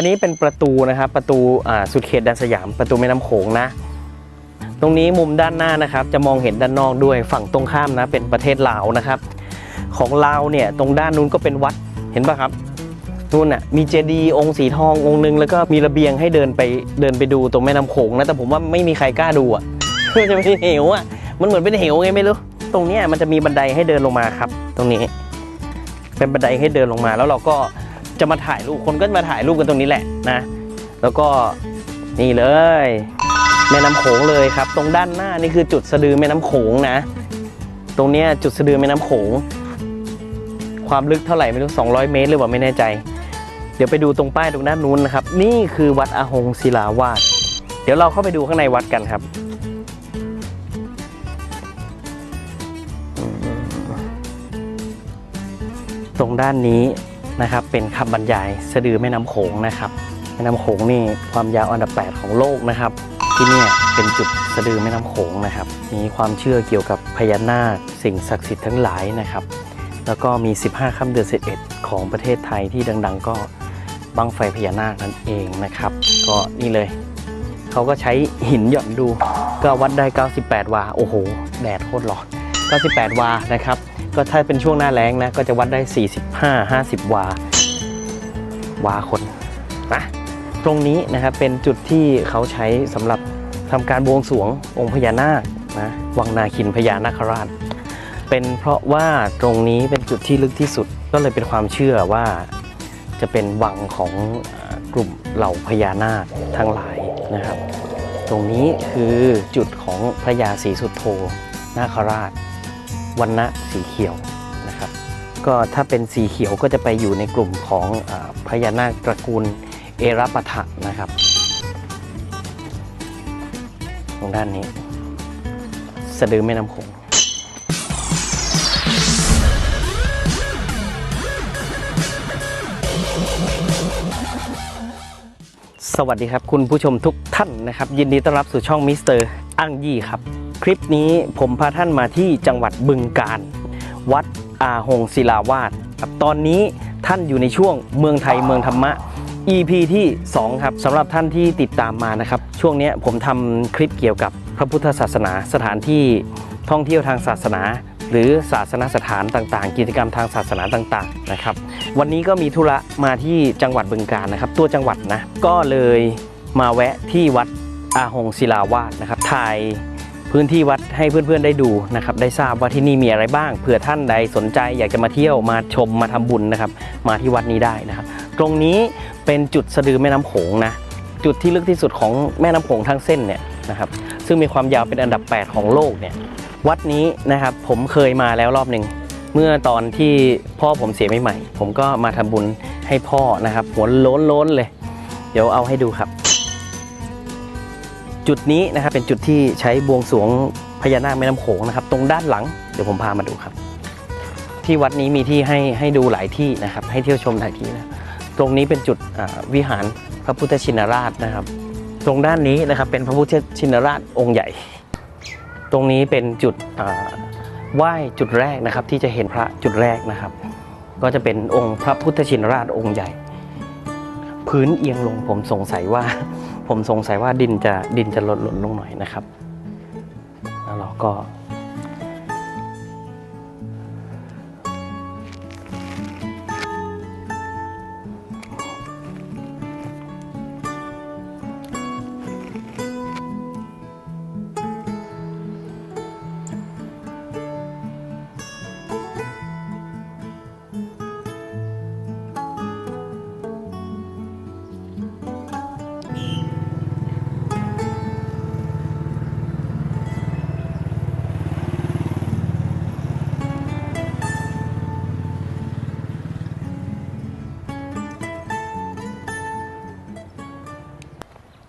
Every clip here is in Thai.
อันนี้เป็นประตูนะครับ ประตูสุดเขตแดนสยาม ประตูแม่น้ำโขงนะ ตรงนี้มุมด้านหน้านะครับ จะมองเห็นด้านนอกด้วยฝั่งตรงข้ามนะ เป็นประเทศลาวนะครับ ของลาวเนี่ยตรงด้านนู้นก็เป็นวัดเห็นปะครับนู่นน่ะมีเจดีย์องค์สีทององค์หนึงแล้วก็มีระเบียงให้เดินไปเดินไปดูตรงแม่น้ำโขงนะแต่ผมว่าไม่มีใครกล้าดูอะมันจะเป็นเหวอะมันเหมือนเป็นเหวไงไม่รู้ตรงเนี้ยมันจะมีบันไดให้เดินลงมาครับ ตรงนี้ เป็นบันไดให้เดินลงมาแล้วเราก็ จะมาถ่ายรูปคนก็มาถ่ายรูปกันตรงนี้แหละนะ แล้วก็นี่เลย แม่น้ำโขงเลยครับ ตรงด้านหน้านี่คือจุดสะดือแม่น้ำโขงนะ ตรงเนี้ยจุดสะดือแม่น้ำโขง ความลึกเท่าไหร่ไม่รู้ 200 เมตรหรือเปล่าไม่แน่ใจ เดี๋ยวไปดูตรงป้ายตรงด้านนู้นนะครับ นี่คือวัดอาหงศิลาวาสเดี๋ยวเราเข้าไปดูข้างในวัดกันครับตรงด้านนี้ นะครับ เป็นคำบรรยายสะดือแม่น้ำโขงนะครับแม่น้ำโขงนี่ความยาวอันดับ 8 ของโลกนะครับ ที่นี่เป็นจุดสะดือแม่น้ำโขงนะครับ มีความเชื่อเกี่ยวกับพญานาคสิ่งศักดิ์สิทธิ์ทั้งหลายนะครับ แล้วก็มี 15ค่ำเดือน11 ของประเทศไทยที่ดัง ๆ ก็บังไฟพญานาคนั่นเองนะครับ ก็นี่เลยเขาก็ใช้หินหย่อนดู ก็วัดได้ 98 วา โอ้โห แดดโคตรร้อน 98 วา นะครับ ก็ถ้าเป็นช่วงหน้าแล้งนะ ก็จะวัดได้ 45 50 วา วาคนนะตรงนี้นะครับเป็นจุดที่เขาใช้สำหรับทำการบวงสรวงองค์พญานาคนะวังนาคินพญานาคราช เป็นเพราะว่าตรงนี้เป็นจุดที่ลึกที่สุดก็เลยเป็นความเชื่อว่าจะเป็นวังของกลุ่มเหล่าพญานาคทั้งหลายนะครับ ตรงนี้คือจุดของพระยาศรีสุโธนาคราช วันณะสีเขียวนะครับ ก็ถ้าเป็นสีเขียวก็จะไปอยู่ในกลุ่มของอพญานาคตระกูลเอราปทะนะครับ ตรงด้านนี้ สะดือแม่น้ำโขงสวัสดีครับคุณผู้ชมทุกท่านนะครับ ยินดีต้อนรับสู่ช่องมิสเตอร์อังยี่ครับ คลิปนี้ผมพาท่านมาที่จังหวัดบึงกาฬวัดอาหงศิลาวาสครับตอนนี้ท่านอยู่ในช่วงเมืองไทยเมืองธรรมะ EP ที่ 2 ครับสำหรับท่านที่ติดตามมานะครับ ช่วงนี้ผมทำคลิปเกี่ยวกับพระพุทธศาสนาสถานที่ท่องเที่ยวทางศาสนา หรือศาสนสถานต่างๆ กิจกรรมทางศาสนาต่างๆนะครับ วันนี้ก็มีธุระมาที่จังหวัดบึงกาฬนะครับ ตัวจังหวัดนะก็เลยมาแวะที่วัดอาหงศิลาวาสนะครับถ่าย พื้นที่วัดให้เพื่อนๆได้ดูนะครับได้ทราบว่าที่นี่มีอะไรบ้างเผื่อท่านใดสนใจอยากจะมาเที่ยวมาชมมาทำบุญนะครับมาที่วัดนี้ได้นะครับ ตรงนี้เป็นจุดสะดือแม่น้ำโขงนะจุดที่ลึกที่สุดของแม่น้ำโขงทั้งเส้นเนี่ยนะครับซึ่งมีความยาวเป็นอันดับ 8 ของโลกเนี่ยวัดนี้นะครับผมเคยมาแล้วรอบหนึ่งเมื่อตอนที่พ่อผมเสียใหม่ๆผมก็มาทำบุญให้พ่อนะครับหัวโล้นล้นๆเลย เดี๋ยวเอาให้ดูครับ จุดนี้นะครับเป็นจุดที่ใช้บวงสรวงพญานาคแม่น้ำโขงนะครับ ตรงด้านหลังเดี๋ยวผมพามาดูครับ ที่วัดนี้มีที่ให้ให้ดูหลายที่นะครับ ให้เที่ยวชมหลายที่นะตรงนี้เป็นจุดวิหารพระพุทธชินราชนะครับ ตรงด้านนี้นะครับเป็นพระพุทธชินราชองค์ใหญ่ ตรงนี้เป็นจุดไหว้จุดแรกนะครับ ที่จะเห็นพระจุดแรกนะครับ ก็จะเป็นองค์พระพุทธชินราชองค์ใหญ่ พื้นเอียงลงผมสงสัยว่า ผมสงสัยว่าดินจะดินจะลดหล่นลงหน่อยนะครับ แล้วเราก็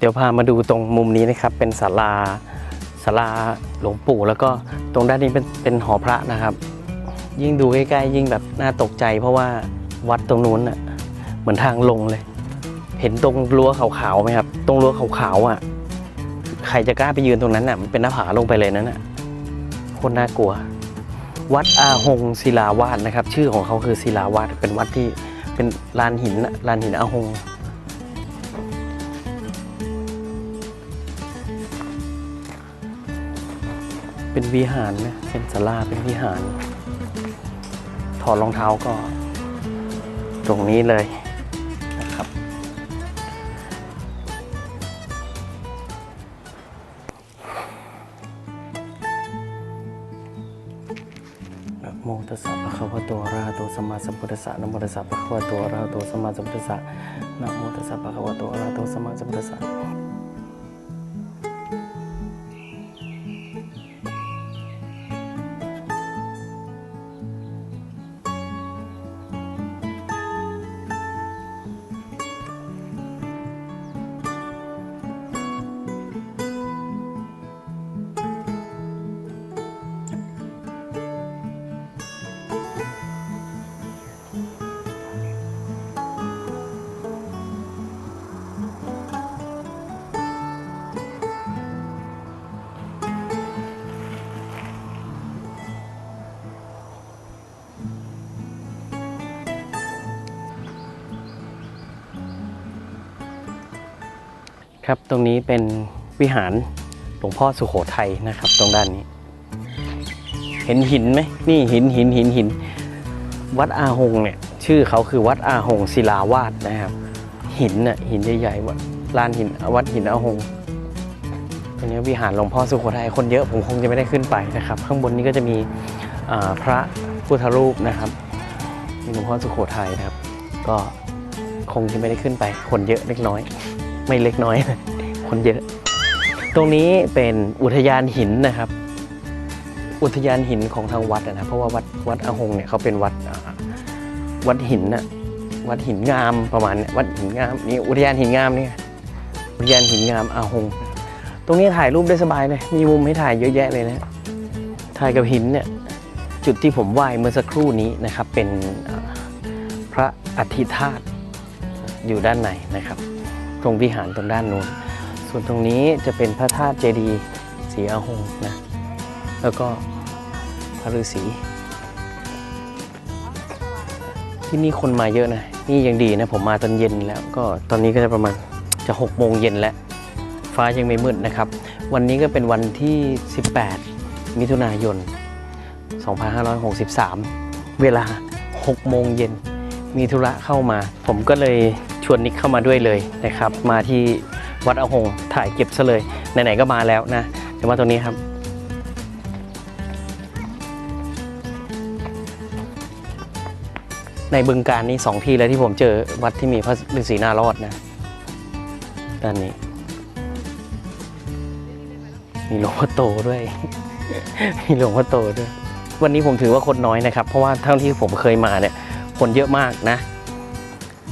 เดี๋ยวพามาดูตรงมุมนี้นะครับ เป็นศาลาศาลาหลวงปู่ แล้วก็ตรงด้านนี้เป็นเป็นหอพระนะครับ ยิ่งดูใกล้ๆยิ่งแบบน่าตกใจ เพราะว่าวัดตรงนู้นน่ะเหมือนทางลงเลย เห็นตรงรั้วขาวๆไหมครับ ตรงรั้วขาวๆอะใครจะกล้าไปยืนตรงนั้นน่ะมันเป็นหน้าผาลงไปเลยนั่นน่ะโคนน่ากลัว วัดอาหงศิลาวาสนะครับ ชื่อของเขาคือศิลาวาสเป็นวัดที่เป็นลานหินลานหินอาหง เป็นวิหารนะเป็นศาลาเป็นวิหาร ถอดรองเท้าก็ ตรงนี้เลยนะครับนะโมตัสสะภะคะวะโตอะระหะโตสัมมาสัมพุทธัสสะนะโมตัสสะภะคะวะโตอะระหะโตสัมมาสัมพุทธัสสะนะโมตัสสะภะคะวะโตอะระหะโตสัมมาสัมพุทธัสสะ ครับตรงนี้เป็นวิหารหลวงพ่อสุโขทัยนะครับ ตรงด้านนี้ เห็นหินไหมนี่หินหินหินหิน วัดอาหงเนี่ยชื่อเขาคือวัดอาหงศิลาวาสนะครับ หินน่ะหินใหญ่ๆวัดลานหินวัดหินอาหงตรงนี้วิหารหลวงพ่อสุโขทัยคนเยอะผมคงจะไม่ได้ขึ้นไปนะครับ ข้างบนนี้ก็จะมีพระพุทธรูปนะครับมีหลวงพ่อสุโขทัยนะครับ ก็คงจะไม่ได้ขึ้นไปคนเยอะเล็กน้อย ไม่เล็กน้อย คนเยอะ ตรงนี้เป็นอุทยานหินนะครับ อุทยานหินของทางวัดนะเพราะว่าวัดวัดอาหงเนี่ยเขาเป็นวัดวัดหินนะวัดหินงามประมาณเนี้ยวัดหินงามนี่อุทยานหินงามเนี่ยอุทยานหินงามอาหง ตรงนี้ถ่ายรูปได้สบายเลยมีมุมให้ถ่ายเยอะแยะเลยนะถ่ายกับหินเนี่ยจุดที่ผมไหว้เมื่อสักครู่นี้นะครับเป็นพระอธิธาตุอยู่ด้านในนะครับ ตรงวิหารตรงด้านนู้น ส่วนตรงนี้จะเป็นพระธาตุเจดีย์ศรีอาหงนะ แล้วก็พระฤาษีที่นี่คนมาเยอะนะ นี่ยังดีนะ ผมมาตอนเย็นแล้วก็ตอนนี้ก็จะประมาณจะ6โมงเย็นแล้ว ฟ้ายังไม่มืดนะครับ วันนี้ก็เป็นวันที่ 18 มิถุนายน 2563 เวลา6โมงเย็นมีธุระเข้ามา ผมก็เลย วนนิกเข้ามาด้วยเลยนะครับ มาที่วัดอหงถ่ายเก็บซะเลยไหนๆก็มาแล้วนะเดี๋ยวมาตรงนี้ครับ ในบึงการนี้สองที่แล้วที่ผมเจอวัดที่มีพระฤาษีนารอดนะด้านนี้มีหลวงพ่อโตด้วย มีหลวงพ่อโตด้วย วันนี้ผมถือว่าคนน้อยนะครับ เพราะว่าเท่าที่ผมเคยมาเนี่ย คนเยอะมากนะ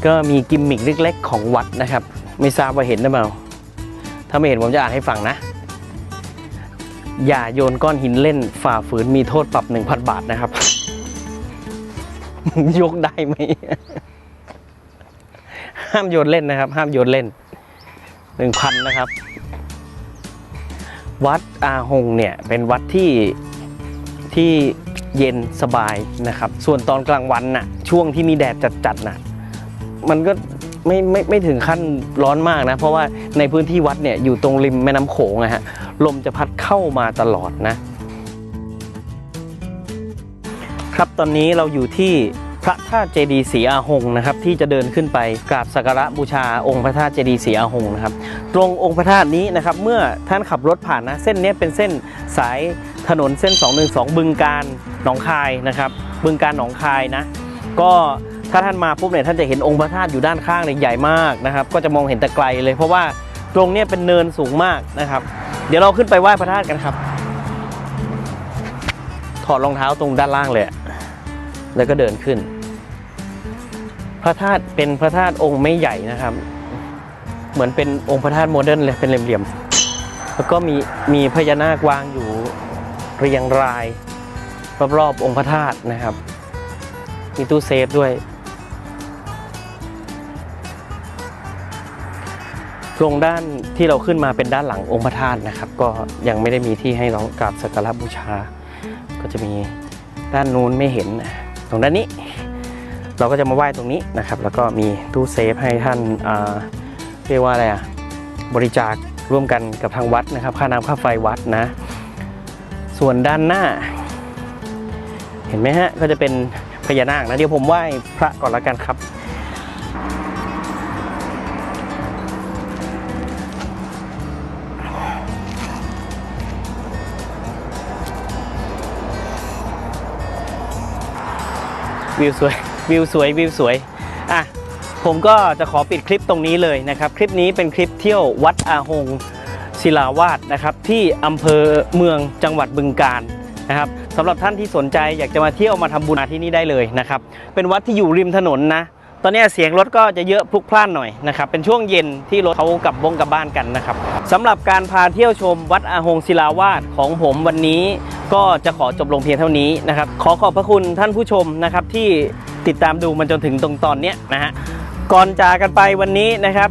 ก็มีกิมมิคเล็กๆ ของวัดนะครับ ไม่ทราบว่าเห็นหรือเปล่า ถ้าไม่เห็นผมจะอ่านให้ฟังนะ อย่าโยนก้อนหินเล่นฝ่าฝืนมีโทษปรับ 1,000 บาทนะครับ ยกได้ไหม ห้ามโยนเล่นนะครับ ห้ามโยนเล่น 1,000 นะครับ วัดอาหงเนี่ย เป็นวัดที่ที่เย็นสบายนะครับ ส่วนตอนกลางวันน่ะ ช่วงที่มีแดดจัดๆน่ะ มันก็ไม่ไม่ไม่ถึงขั้นร้อนมากนะ เพราะว่าในพื้นที่วัดเนี่ยอยู่ตรงริมแม่น้ำโขงนะฮะลมจะพัดเข้ามาตลอดนะ ครับตอนนี้เราอยู่ที่พระธาตุเจดีย์ศรีอาหงนะครับ ที่จะเดินขึ้นไปกราบสักการะบูชาองค์พระธาตุเจดีย์ศรีอาหงนะครับ ตรงองค์พระธาตุนี้นะครับ เมื่อท่านขับรถผ่านนะ เส้นนี้เป็นเส้นสายถนนเส้น 212 บึงการหนองคายนะครับ บึงการหนองคายนะ ก็ ถ้าท่านมาปุ๊บเนี่ยท่านจะเห็นองค์พระธาตุอยู่ด้านข้างเนี่ยใหญ่มากนะครับ ก็จะมองเห็นแต่ไกลเลย เพราะว่าตรงเนี้ยเป็นเนินสูงมากนะครับ เดี๋ยวเราขึ้นไปไหว้พระธาตุกันครับ ถอดรองเท้าตรงด้านล่างเลย แล้วก็เดินขึ้น พระธาตุเป็นพระธาตุองค์ไม่ใหญ่นะครับ เหมือนเป็นองค์พระธาตุโมเดิร์นเลยเป็นเหลี่ยมๆแล้วก็มีมีพญานาควางอยู่เรียงรายรอบๆองค์พระธาตุนะครับ มีตู้เซฟด้วย ตรงด้านที่เราขึ้นมาเป็นด้านหลังองค์พระธาตุนะครับ ก็ยังไม่ได้มีที่ให้เรากราบสักการะบูชา ก็จะมีด้านนู้นไม่เห็น ตรงด้านนี้ เราก็จะมาไหว้ตรงนี้นะครับ แล้วก็มีตู้เซฟให้ท่านอ่าเรียกว่าอะไรอะบริจาคร่วมกันกับทางวัดนะครับ ค่าน้ำค่าไฟวัดนะ ส่วนด้านหน้า เห็นไหมฮะก็จะเป็นพญานาคนะเดี๋ยวผมไหว้พระก่อนละกันครับ วิวสวยวิวสวยวิวสวยอะผมก็จะขอปิดคลิปตรงนี้เลยนะครับ คลิปนี้เป็นคลิปเที่ยววัดอาหงศิลาวาสนะครับ ที่อำเภอเมืองจังหวัดบึงกาฬนะครับสำหรับท่านที่สนใจอยากจะมาเที่ยวมาทำบุญมาที่นี่ได้เลยนะครับ เป็นวัดที่อยู่ริมถนนนะ ตอนนี้เสียงรถก็จะเยอะพลุกพล่านหน่อยนะครับ เป็นช่วงเย็นที่รถเขากลับบงกลับบ้านกันนะครับสำหรับการพาเที่ยวชมวัดอาหงศิลาวาสของผมวันนี้ ก็จะขอจบลงเพียงเท่านี้นะครับ ขอขอบพระคุณท่านผู้ชมนะครับที่ติดตามดูมันจนถึงตรงตอนเนี้ยนะฮะก่อนจากกันไปวันนี้นะครับ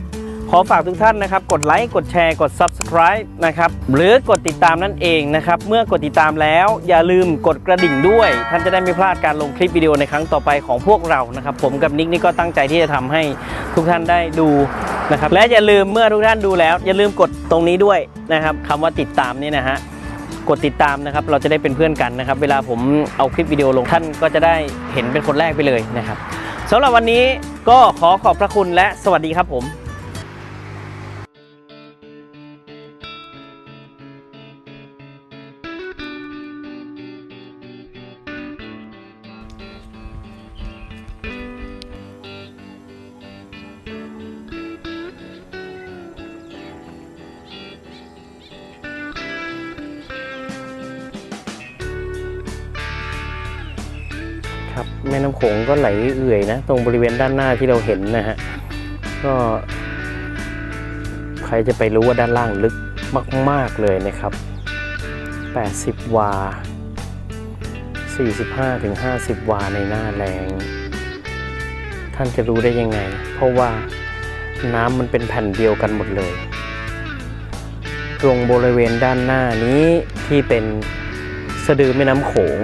ขอฝากทุกท่านนะครับ กดไลค์กดแชร์กด Subscribe นะครับหรือกดติดตามนั่นเองนะครับ เมื่อกดติดตามแล้วอย่าลืมกดกระดิ่งด้วย ท่านจะได้ไม่พลาดการลงคลิปวิดีโอในครั้งต่อไปของพวกเรานะครับ ผมกับนิกนี่ก็ตั้งใจที่จะทำให้ทุกท่านได้ดูนะครับและอย่าลืมเมื่อทุกท่านดูแล้ว อย่าลืมกดตรงนี้ด้วยนะครับคำว่าติดตามนี่นะฮะ กดติดตามนะครับ เราจะได้เป็นเพื่อนกันนะครับ เวลาผมเอาคลิปวิดีโอลงท่านก็จะได้เห็นเป็นคนแรกไปเลยนะครับสำหรับวันนี้ก็ขอขอบพระคุณและสวัสดีครับผม แม่น้ำโขงก็ไหลเอื่อยนะ ตรงบริเวณด้านหน้าที่เราเห็นนะฮะ ก็ใครจะไปรู้ว่าด้านล่างลึกมาก ๆ เลยนะครับ 80 วา 45-50 วาในหน้าแรงท่านจะรู้ได้ยังไง เพราะว่าน้ำมันเป็นแผ่นเดียวกันหมดเลย ตรงบริเวณด้านหน้านี้ที่เป็นสะดือแม่น้ำโขง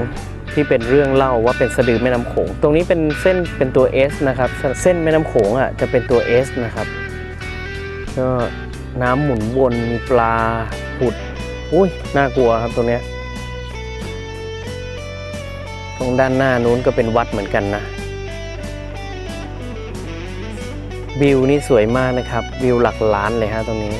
ที่เป็นเรื่องเล่าว่าเป็นสะดือแม่น้ำโขง ตรงนี้เป็นเส้นเป็นตัว S นะครับ เส้นแม่น้ำโขงอะจะเป็นตัว S นะครับก็น้ำหมุนวนมีปลาผุดอุ้ยน่ากลัวครับตรงเนี้ยตรงด้านหน้านู้นก็เป็นวัดเหมือนกันนะวิวนี่สวยมากนะครับวิวหลักล้านเลยฮะตรงนี้